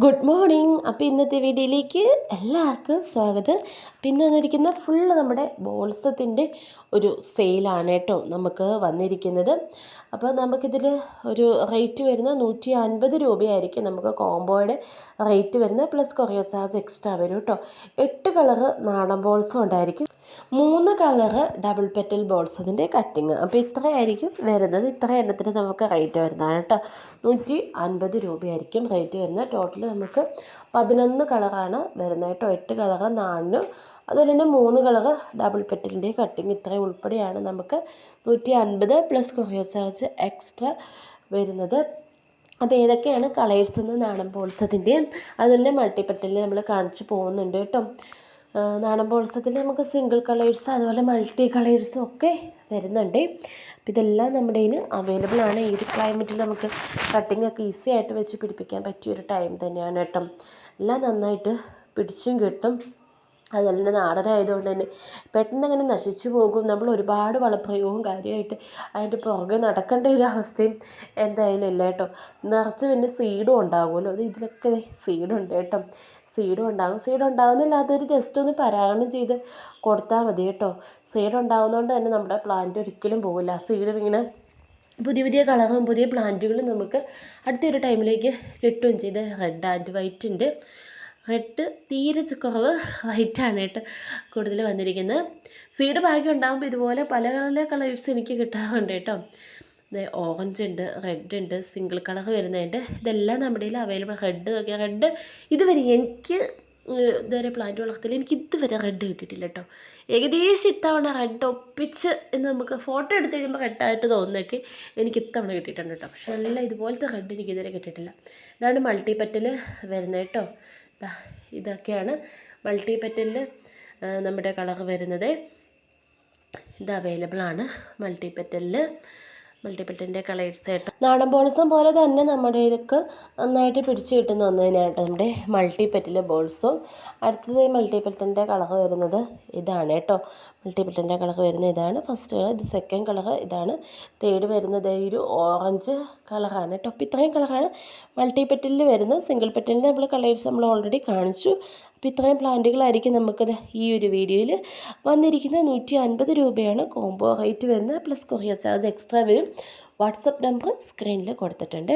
Good morning അപ്പോൾ ഇന്നത്തെ വീഡിയോയിലേക്ക് എല്ലാവർക്കും സ്വാഗതം. അപ്പോൾ ഇന്ന് വന്നിരിക്കുന്ന ഫുള്ള് നമ്മുടെ ബോൾസത്തിന്റെ ഒരു സെയിലാണ് കേട്ടോ നമുക്ക് വന്നിരിക്കുന്നത്. അപ്പോൾ നമുക്കിതിൽ ഒരു റേറ്റ് വരുന്ന നൂറ്റി അൻപത് രൂപയായിരിക്കും നമുക്ക് കോംബോയുടെ റേറ്റ് വരുന്നത്. പ്ലസ് കൊറിയർ ചാർജ് എക്സ്ട്രാ വരും കേട്ടോ. എട്ട് കളറ് നാടൻ ബോൾസും ഉണ്ടായിരിക്കും. മൂന്ന് കളറ് ഡബിൾ പെറ്റൽ ബോൾസ് അതിന്റെ കട്ടിങ് അപ്പോൾ ഇത്രയായിരിക്കും വരുന്നത്. ഇത്ര എണ്ണത്തിന് നമുക്ക് റേറ്റ് വരുന്നതാണ് കേട്ടോ. നൂറ്റി അൻപത് രൂപയായിരിക്കും റേറ്റ് വരുന്നത്. ടോട്ടൽ നമുക്ക് പതിനൊന്ന് കളറാണ് വരുന്നത് കേട്ടോ. എട്ട് കളറ് നാണിനും അതുപോലെ തന്നെ മൂന്ന് കളറ് ഡബിൾ പെറ്റലിന്റെ കട്ടിങ് ഇത്രയും ഉൾപ്പെടെയാണ് നമുക്ക് നൂറ്റി അൻപത് പ്ലസ് കൊറിയർ ചാർജ് എക്സ്ട്രാ വരുന്നത്. അപ്പോൾ ഏതൊക്കെയാണ് കളേഴ്സ് എന്ന് നാടൻ പോൾസത്തിന്റെയും അതുപോലെ മൾട്ടിപ്പറ്റലിൽ നമ്മൾ കാണിച്ചു പോകുന്നുണ്ട് കേട്ടോ. നാടൻ ബോൾസത്തിൽ നമുക്ക് സിംഗിൾ കളേഴ്സ് അതുപോലെ മൾട്ടി കളേഴ്സും ഒക്കെ വരുന്നുണ്ട്. അപ്പോൾ ഇതെല്ലാം നമ്മുടെ കയ്യിൽ അവൈലബിൾ ആണ്. ഈ ഒരു ക്ലൈമറ്റിൽ നമുക്ക് കട്ടിംഗ് ഒക്കെ ഈസി ആയിട്ട് വെച്ച് പിടിപ്പിക്കാൻ പറ്റിയ ഒരു ടൈം തന്നെയാണ് കേട്ടോ. എല്ലാം നന്നായിട്ട് പിടിച്ചും കിട്ടും. അതുപോലെ തന്നെ നാടനായതുകൊണ്ട് തന്നെ. പെട്ടെന്ന് അങ്ങനെ നശിച്ചു പോകും. നമ്മൾ ഒരുപാട് വളപ്രയോഗവും കാര്യമായിട്ട് അതിന്റെ പുറകെ നടക്കേണ്ട ഒരു അവസ്ഥയും എന്തായാലും ഇല്ല കേട്ടോ. നിറച്ച് പിന്നെ സീഡും ഉണ്ടാകുമല്ലോ അത് ഇതിലൊക്കെ സീഡുണ്ട് കേട്ടോ. സീഡും ഉണ്ടാകും. സീഡ് ഉണ്ടാകുന്നില്ലാത്തവർ ജസ്റ്റ് ഒന്ന് പരാഗണം ചെയ്ത് കൊടുത്താൽ മതി കേട്ടോ. സീഡ് ഉണ്ടാകുന്നതുകൊണ്ട് തന്നെ നമ്മുടെ പ്ലാന്റ് ഒരിക്കലും പോകില്ല. സീഡ് ഇങ്ങനെ പുതിയ പുതിയ കളറും പുതിയ പ്ലാന്റുകളും നമുക്ക് അടുത്തൊരു ടൈമിലേക്ക് കിട്ടുകയും ചെയ്ത്. റെഡ് ആൻഡ് വൈറ്റ് ഉണ്ട്. റെഡ് തീരെ കുറവ് വൈറ്റാണ് കേട്ടോ കൂടുതൽ വന്നിരിക്കുന്നത്. സീഡ് ഭാഗ്യം ഉണ്ടാകുമ്പോൾ ഇതുപോലെ പല പല കളേഴ്സ് എനിക്ക് കിട്ടാറുണ്ട് കേട്ടോ. ഓറഞ്ച് ഉണ്ട് റെഡ് ഉണ്ട് സിംഗിൾ കളർ വരുന്നതുണ്ട് ഇതെല്ലാം നമ്മുടെ കയ്യിൽ അവൈലബിൾ റെഡ് ഒക്കെ റെഡ് ഇതുവരെ എനിക്ക് ഇതുവരെ പ്ലാന്റ് വളർത്തൽ എനിക്ക് ഇതുവരെ റെഡ് കിട്ടിയിട്ടില്ല കേട്ടോ. ഏകദേശം ഇത്തവണ റെഡ് ഒപ്പിച്ച് എന്ന് നമുക്ക് ഫോട്ടോ എടുത്ത് കഴിയുമ്പോൾ റെഡായിട്ട് തോന്നുന്നതൊക്കെ എനിക്ക് ഇത്തവണ കിട്ടിയിട്ടുണ്ട് കേട്ടോ. പക്ഷെ നല്ല ഇതുപോലത്തെ റെഡ് എനിക്ക് ഇതുവരെ കിട്ടിയിട്ടില്ല. ഇതാണ് മൾട്ടിപ്പറ്റിൽ പറ്റൽ വരുന്നത് കേട്ടോ. ഇതൊക്കെയാണ് മൾട്ടി പെറ്റലിൽ നമ്മുടെ കളർ വരുന്നത്. ഇത് അവൈലബിൾ ആണ് മൾട്ടി പെറ്റലിൽ മൾട്ടി പെറ്റലിന്റെ കളേഴ്സ് ആയിട്ട് നാടൻ ബോൾസും പോലെ തന്നെ നമ്മുടെ ഇതൊക്കെ നന്നായിട്ട് പിടിച്ച് കിട്ടുന്ന ഒന്ന് തന്നെയാണ് നമ്മുടെ പെറ്റൽ ബോൾസും അടുത്തത് മൾട്ടി പെറ്റലിന്റെ കളർ വരുന്നത് ഇതാണ് കേട്ടോ. മൾട്ടിപ്പറ്റിന്റെ കളർ വരുന്നത് ഇതാണ്. ഫസ്റ്റ് കളർ ഇത് സെക്കൻഡ് കളർ ഇതാണ്. തേർഡ് വരുന്നത് ഒരു ഓറഞ്ച് കളറാണ് കേട്ടോ അപ്പോൾ ഇത്രയും കളറാണ് മൾട്ടിപ്പറ്റിൽ വരുന്നത് സിംഗിൾ പെറ്റലിന്റെ നമ്മൾ കളേഴ്സ് നമ്മൾ ഓൾറെഡി കാണിച്ചു. അപ്പോൾ ഇത്രയും പ്ലാന്റുകളായിരിക്കും നമുക്കത് ഈ ഒരു വീഡിയോയിൽ വന്നിരിക്കുന്നത്. നൂറ്റി അൻപത് രൂപയാണ് കോംബോ റേറ്റ് വരുന്നത്. പ്ലസ് കൊറിയർ ചാർജ് എക്സ്ട്രാ വരും വാട്സപ്പ് നമ്പർ സ്ക്രീനിൽ കൊടുത്തിട്ടുണ്ട്.